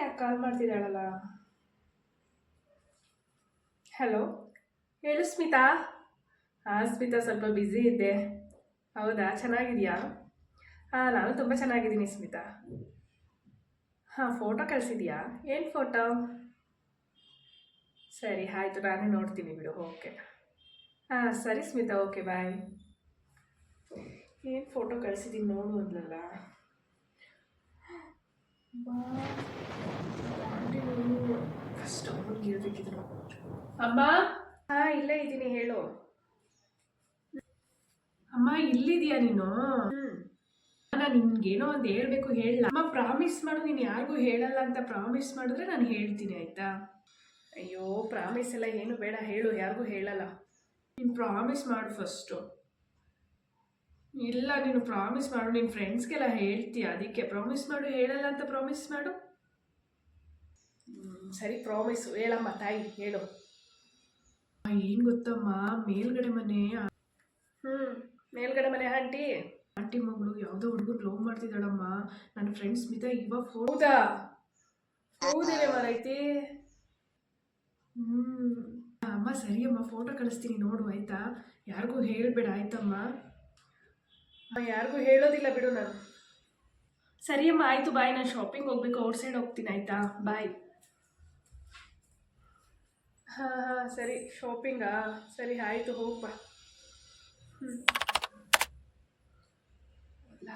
ಯಾಕೆ ಕಾಲ್ ಮಾಡ್ತಿದ್ದಾಳಲ್ಲ? ಹಲೋ ಹೇಳು ಸ್ಮಿತಾ. ಹಾಂ, ಸ್ಮಿತಾ ಸ್ವಲ್ಪ ಬ್ಯುಸಿ ಇದ್ದೆ. ಹೌದಾ? ಚೆನ್ನಾಗಿದೆಯಾ? ಹಾಂ, ನಾನು ತುಂಬ ಚೆನ್ನಾಗಿದ್ದೀನಿ ಸ್ಮಿತಾ. ಹಾಂ ಫೋಟೋ ಕಳಿಸಿದ್ಯಾ? ಏನು ಫೋಟೋ ಸರಿ, ಆಯಿತು. ನಾನೇ ನೋಡ್ತೀನಿ ಬಿಡು. ಓಕೆ ಹಾಂ, ಸರಿ ಸ್ಮಿತಾ. ಓಕೆ ಬಾಯ್ ಏನು ಫೋಟೋ ಕಳಿಸಿದ್ದೀನಿ ನೋಡು ಅಂದ್ಲಲ್ಲ? ಹೇಳ್ಬೇಕಿದ್ರು ಅಮ್ಮ ಹಾಂ ಇಲ್ಲೇ ಇದ್ದೀನಿ ಹೇಳು. ಅಮ್ಮ ಇಲ್ಲಿದ್ಯಾ ನೀನು? ನಾನು ನಿನ್ಗೇನೋ ಒಂದು ಹೇಳ್ಬೇಕು ಹೇಳಲ್ಲ ಅಮ್ಮ ಪ್ರಾಮಿಸ್ ಮಾಡು ನೀನು ಯಾರಿಗೂ ಹೇಳಲ್ಲ ಅಂತ ಪ್ರಾಮಿಸ್ ಮಾಡಿದ್ರೆ ನಾನು ಹೇಳ್ತೀನಿ ಆಯ್ತಾ? ಅಯ್ಯೋ ಪ್ರಾಮಿಸ್ ಎಲ್ಲ ಏನು ಬೇಡ ಹೇಳು ಯಾರಿಗೂ ಹೇಳಲ್ಲ. ನೀನು ಪ್ರಾಮಿಸ್ ಮಾಡು ಫಸ್ಟು ಇಲ್ಲ ನೀನು ಪ್ರಾಮಿಸ್ ಮಾಡು ನಿನ್ನ ಫ್ರೆಂಡ್ಸ್ಗೆಲ್ಲ ಹೇಳ್ತೀಯ ಅದಕ್ಕೆ ಪ್ರಾಮಿಸ್ ಮಾಡು ಹೇಳಲ್ಲ ಅಂತ ಪ್ರಾಮಿಸ್ ಮಾಡು. ಸರಿ ಪ್ರಾಮಿಸ್ ಹೇಳಮ್ಮ ತಾಯಿ ಹೇಳು. ಏನು ಗೊತ್ತಮ್ಮ ಮೇಲ್ಗಡೆ ಮನೆ ಹ್ಞೂ ಮೇಲ್ಗಡೆ ಮನೆ ಆಂಟಿ. ಆಂಟಿ ಮಗಳು ಯಾವುದೋ ಹುಡುಗರು ಲವ್ ಮಾಡ್ತಿದ್ದಾಳಮ್ಮ ನನ್ನ ಫ್ರೆಂಡ್ಸ್ ಮಿತ ಇವಾಗ ಹೌದಾ? ಹೌದೇನೆ ಮರೈತಿ. ಹ್ಞೂ ಅಮ್ಮ ಸರಿ ಅಮ್ಮ ಫೋಟೋ ಕಳಿಸ್ತೀನಿ ನೋಡು ಆಯ್ತಾ? ಯಾರಿಗೂ ಹೇಳಬೇಡ ಆಯ್ತಮ್ಮ? ಯಾರಿಗೂ ಹೇಳೋದಿಲ್ಲ ಬಿಡು ನಾನು. ಸರಿ ಅಮ್ಮ, ಆಯಿತು, ಬಾಯ್. ನಾನು ಶಾಪಿಂಗ್ ಹೋಗ್ಬೇಕು ಔಟ್ ಸೈಡ್ ಹೋಗ್ತೀನಿ, ಆಯಿತಾ? ಬಾಯ್. ಹಾಂ ಹಾಂ, ಸರಿ ಶಾಪಿಂಗಾ ಸರಿ, ಆಯಿತು ಹೋಗ್ಬ ಅಲ್ಲ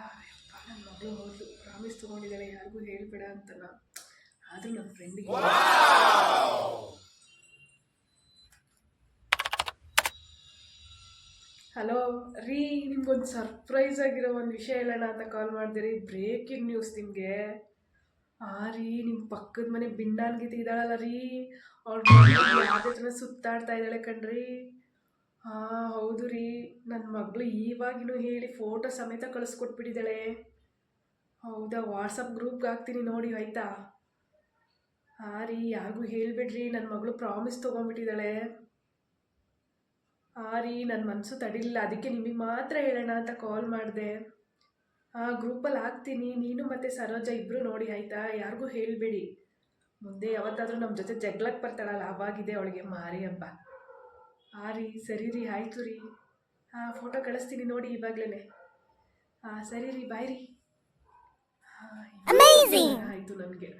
ನನ್ನ ಪ್ರಾಮಿಸ್ ತೊಗೊಂಡಿದ್ದಾಳೆ, ಯಾರಿಗೂ ಹೇಳಬೇಡ ಅಂತಲ್ಲ ಆದರೂ ನನ್ನ ಫ್ರೆಂಡಿಗೆ ಹಲೋ, ರೀ, ನಿಮ್ಗೊಂದು ಸರ್ಪ್ರೈಸ್ ಆಗಿರೋ ಒಂದು ವಿಷಯ ಹೇಳೋಣ ಅಂತ ಕಾಲ್ ಮಾಡಿದಿರಿ. ಬ್ರೇಕಿಂಗ್ ನ್ಯೂಸ್ ನಿಮಗೆ. ಆ ರೀ ನಿಮ್ಮ ಪಕ್ಕದ ಮನೆ ಬಿಂಡಾನ್ಗೀತಿ ಇದ್ದಾಳಲ್ಲ ರೀ. ಅವ್ಳು ಯಾವ್ದ್ರ ಸುತ್ತಾಡ್ತಾ ಇದ್ದಾಳೆ ಕಣ್ರಿ. ಹಾಂ ಹೌದು ರೀ. ನನ್ನ ಮಗಳು ಈವಾಗಿನೂ ಹೇಳಿ ಫೋಟೋ ಸಮೇತ ಕಳಿಸ್ಕೊಟ್ಬಿಟ್ಟಿದ್ದಾಳೆ. ಹೌದಾ ವಾಟ್ಸಪ್ ಗ್ರೂಪ್ಗೆ ಹಾಕ್ತೀನಿ ನೋಡಿ, ಆಯಿತಾ? ಹಾಂ ರೀ, ಯಾರಿಗೂ ಹೇಳಿಬಿಡ್ರಿ. ನನ್ನ ಮಗಳು ಪ್ರಾಮಿಸ್ ತೊಗೊಂಡ್ಬಿಟ್ಟಿದ್ದಾಳೆ. ಹಾಂ ರೀ ನನ್ನ ಮನಸ್ಸು ತಡಿಲಿಲ್ಲ. ಅದಕ್ಕೆ ನಿಮಗೆ ಮಾತ್ರ ಹೇಳೋಣ ಅಂತ ಕಾಲ್ ಮಾಡಿದೆ. ಆ ಗ್ರೂಪಲ್ಲಿ ಹಾಕ್ತೀನಿ ನೀನು ಮತ್ತು ಸರೋಜ ಇಬ್ಬರು ನೋಡಿ ಆಯಿತಾ? ಯಾರಿಗೂ ಹೇಳಬೇಡಿ. ಮುಂದೆ ಯಾವತ್ತಾದರೂ ನಮ್ಮ ಜೊತೆ ಜಗ್ಲಕ್ಕೆ ಬರ್ತಾಳಲ್ಲ ಆವಾಗಿದೆ ಅವಳಿಗೆ. ಮಾರಿ ಹಬ್ಬ. ಆ ರೀ ಸರಿ ರೀ ಆಯಿತು ರೀ. ಹಾಂ ಫೋಟೋ ಕಳಿಸ್ತೀನಿ ನೋಡಿ ಇವಾಗಲೇ ಹಾಂ ಸರಿ ರೀ ಬಾಯ್ ರೀ. ಹಾಂ ಆಯಿತು ನನಗೆ.